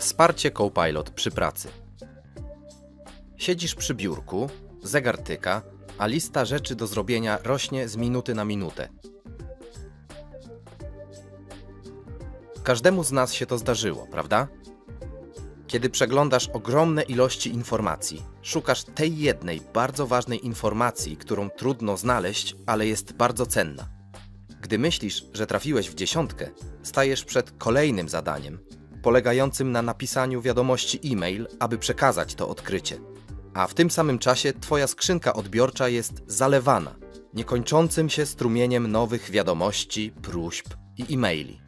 Wsparcie Copilot przy pracy. Siedzisz przy biurku, zegar tyka, a lista rzeczy do zrobienia rośnie z minuty na minutę. Każdemu z nas się to zdarzyło, prawda? Kiedy przeglądasz ogromne ilości informacji, szukasz tej jednej bardzo ważnej informacji, którą trudno znaleźć, ale jest bardzo cenna. Gdy myślisz, że trafiłeś w dziesiątkę, stajesz przed kolejnym zadaniem, polegającym na napisaniu wiadomości e-mail, aby przekazać to odkrycie. A w tym samym czasie Twoja skrzynka odbiorcza jest zalewana niekończącym się strumieniem nowych wiadomości, próśb i e-maili.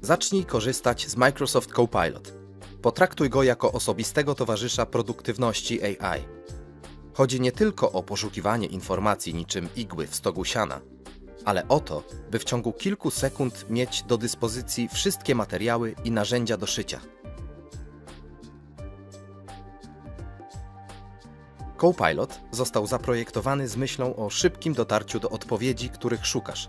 Zacznij korzystać z Microsoft Copilot. Potraktuj go jako osobistego towarzysza produktywności AI. Chodzi nie tylko o poszukiwanie informacji niczym igły w stogu siana, ale o to, by w ciągu kilku sekund mieć do dyspozycji wszystkie materiały i narzędzia do szycia. Copilot został zaprojektowany z myślą o szybkim dotarciu do odpowiedzi, których szukasz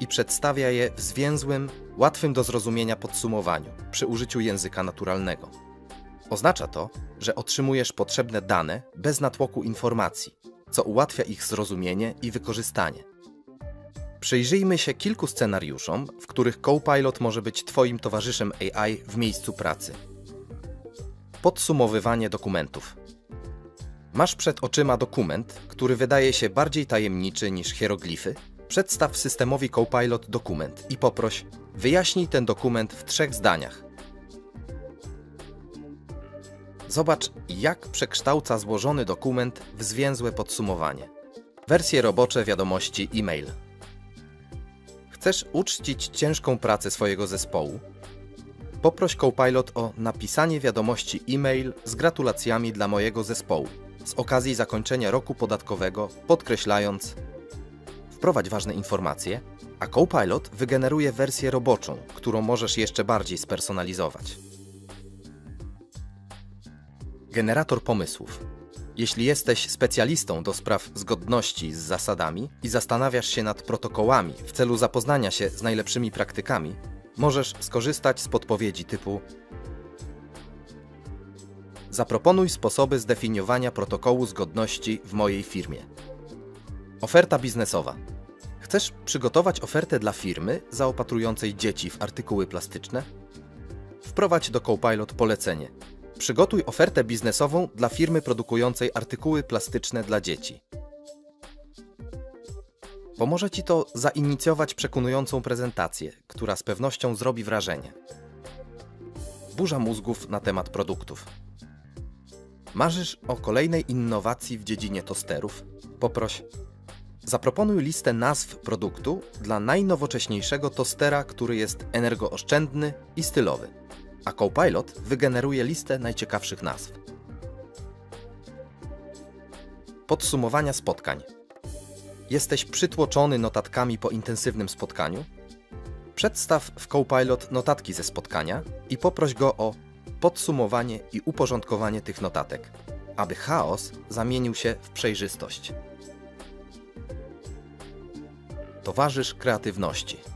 i przedstawia je w zwięzłym, łatwym do zrozumienia podsumowaniu przy użyciu języka naturalnego. Oznacza to, że otrzymujesz potrzebne dane bez natłoku informacji, co ułatwia ich zrozumienie i wykorzystanie. Przyjrzyjmy się kilku scenariuszom, w których Copilot może być Twoim towarzyszem AI w miejscu pracy. Podsumowywanie dokumentów. Masz przed oczyma dokument, który wydaje się bardziej tajemniczy niż hieroglify. Przedstaw systemowi Copilot dokument i poproś: wyjaśnij ten dokument w trzech zdaniach. Zobacz, jak przekształca złożony dokument w zwięzłe podsumowanie. Wersje robocze wiadomości e-mail. Chcesz uczcić ciężką pracę swojego zespołu? Poproś Copilot o napisanie wiadomości e-mail z gratulacjami dla mojego zespołu z okazji zakończenia roku podatkowego, podkreślając wprowadź ważne informacje, a Copilot wygeneruje wersję roboczą, którą możesz jeszcze bardziej spersonalizować. Generator pomysłów. Jeśli jesteś specjalistą do spraw zgodności z zasadami i zastanawiasz się nad protokołami w celu zapoznania się z najlepszymi praktykami, możesz skorzystać z podpowiedzi typu Zaproponuj sposoby zdefiniowania protokołu zgodności w mojej firmie. Oferta biznesowa. Chcesz przygotować ofertę dla firmy zaopatrującej dzieci w artykuły plastyczne? Wprowadź do Copilot polecenie. Przygotuj ofertę biznesową dla firmy produkującej artykuły plastyczne dla dzieci. Pomoże Ci to zainicjować przekonującą prezentację, która z pewnością zrobi wrażenie. Burza mózgów na temat produktów. Marzysz o kolejnej innowacji w dziedzinie tosterów? Poproś. Zaproponuj listę nazw produktu dla najnowocześniejszego tostera, który jest energooszczędny i stylowy, a Copilot wygeneruje listę najciekawszych nazw. Podsumowania spotkań. Jesteś przytłoczony notatkami po intensywnym spotkaniu? Przedstaw w Copilot notatki ze spotkania i poproś go o podsumowanie i uporządkowanie tych notatek, aby chaos zamienił się w przejrzystość. Towarzysz kreatywności.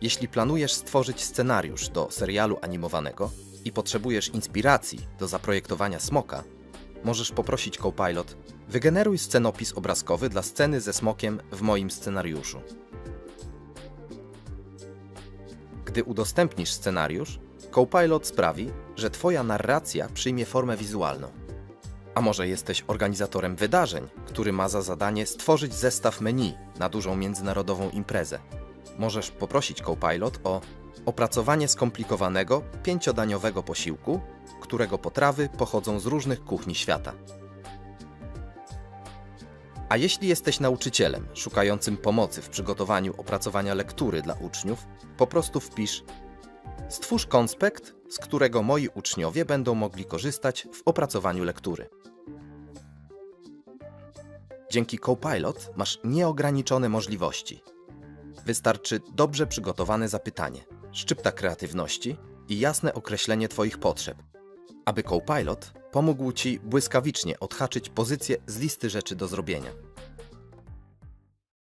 Jeśli planujesz stworzyć scenariusz do serialu animowanego i potrzebujesz inspiracji do zaprojektowania smoka, możesz poprosić Copilot: wygeneruj scenopis obrazkowy dla sceny ze smokiem w moim scenariuszu. Gdy udostępnisz scenariusz, Copilot sprawi, że Twoja narracja przyjmie formę wizualną. A może jesteś organizatorem wydarzeń, który ma za zadanie stworzyć zestaw menu na dużą międzynarodową imprezę? Możesz poprosić Copilot o opracowanie skomplikowanego, pięciodaniowego posiłku, którego potrawy pochodzą z różnych kuchni świata. A jeśli jesteś nauczycielem szukającym pomocy w przygotowaniu opracowania lektury dla uczniów, po prostu wpisz Stwórz konspekt, z którego moi uczniowie będą mogli korzystać w opracowaniu lektury. Dzięki Copilot masz nieograniczone możliwości. Wystarczy dobrze przygotowane zapytanie, szczypta kreatywności i jasne określenie Twoich potrzeb, aby Copilot pomógł Ci błyskawicznie odhaczyć pozycję z listy rzeczy do zrobienia.